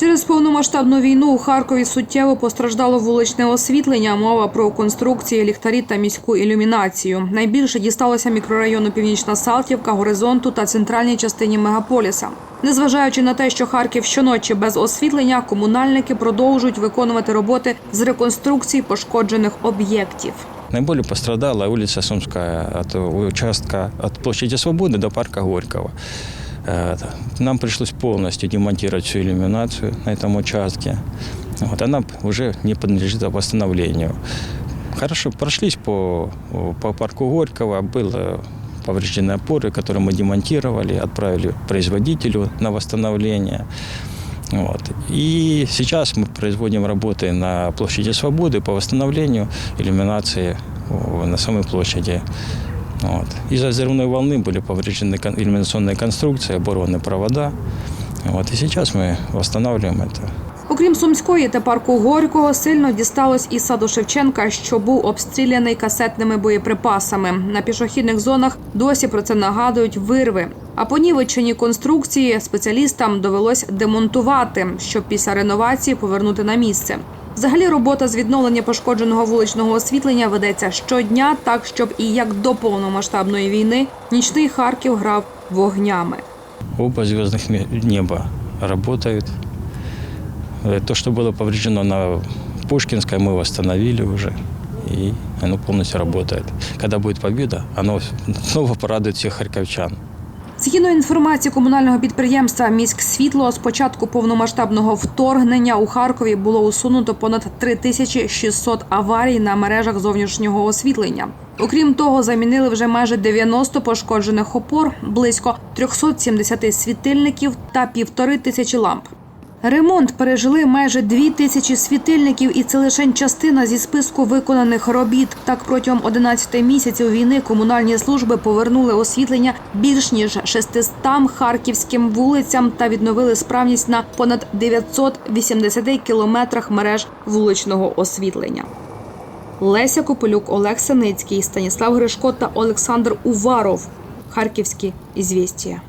Через повномасштабну війну у Харкові суттєво постраждало вуличне освітлення. Мова про конструкції, ліхтарі та міську ілюмінацію. Найбільше дісталося мікрорайону Північна Салтівка, горизонту та центральній частині мегаполіса. Незважаючи на те, що Харків щоночі без освітлення, комунальники продовжують виконувати роботи з реконструкції пошкоджених об'єктів. Наиболее пострадала улица Сумская от участка от площади Свободы до парка Горького. Э, Нам пришлось полностью демонтировать всю иллюминацию на этом участке. Вот, она уже не подлежит восстановлению. Хорошо, прошлись по, по парку Горького, было повреждены опоры, которые мы демонтировали, отправили производителю на восстановление. Вот. И сейчас мы производим работы на площади Свободы по восстановлению иллюминации на самой площади. Вот. Из-за взрывной волны были повреждены кон- иллюминационные конструкции, оборваны провода. Вот. И сейчас мы восстанавливаем это. Окрім Сумської та парку Горького, сильно дісталось і саду Шевченка, що був обстріляний касетними боєприпасами. На пішохідних зонах досі про це нагадують вирви. А понівечені конструкції спеціалістам довелось демонтувати, щоб після реновації повернути на місце. Взагалі робота з відновлення пошкодженого вуличного освітлення ведеться щодня, так щоб і як до повномасштабної війни нічний Харків грав вогнями. Оба звездных ме- неба работают. Э, То, что было повреждено на Пушкинской, мы восстановили уже. И оно полностью работает. Когда будет победа, оно снова порадует всех харьковчан. Згідно інформації комунального підприємства «Міськсвітло», з початку повномасштабного вторгнення у Харкові було усунуто понад 3600 аварій на мережах зовнішнього освітлення. Окрім того, замінили вже майже 90 пошкоджених опор, близько 370 світильників та півтори тисячі ламп. Ремонт пережили майже дві тисячі світильників, і це лише частина зі списку виконаних робіт. Так протягом 11 місяців війни комунальні служби повернули освітлення більш ніж 600 харківським вулицям та відновили справність на понад 980 кілометрах мереж вуличного освітлення. Леся Копилюк, Олег Синицький, Станіслав Гришко та Олександр Уваров. Харківські ізвістія.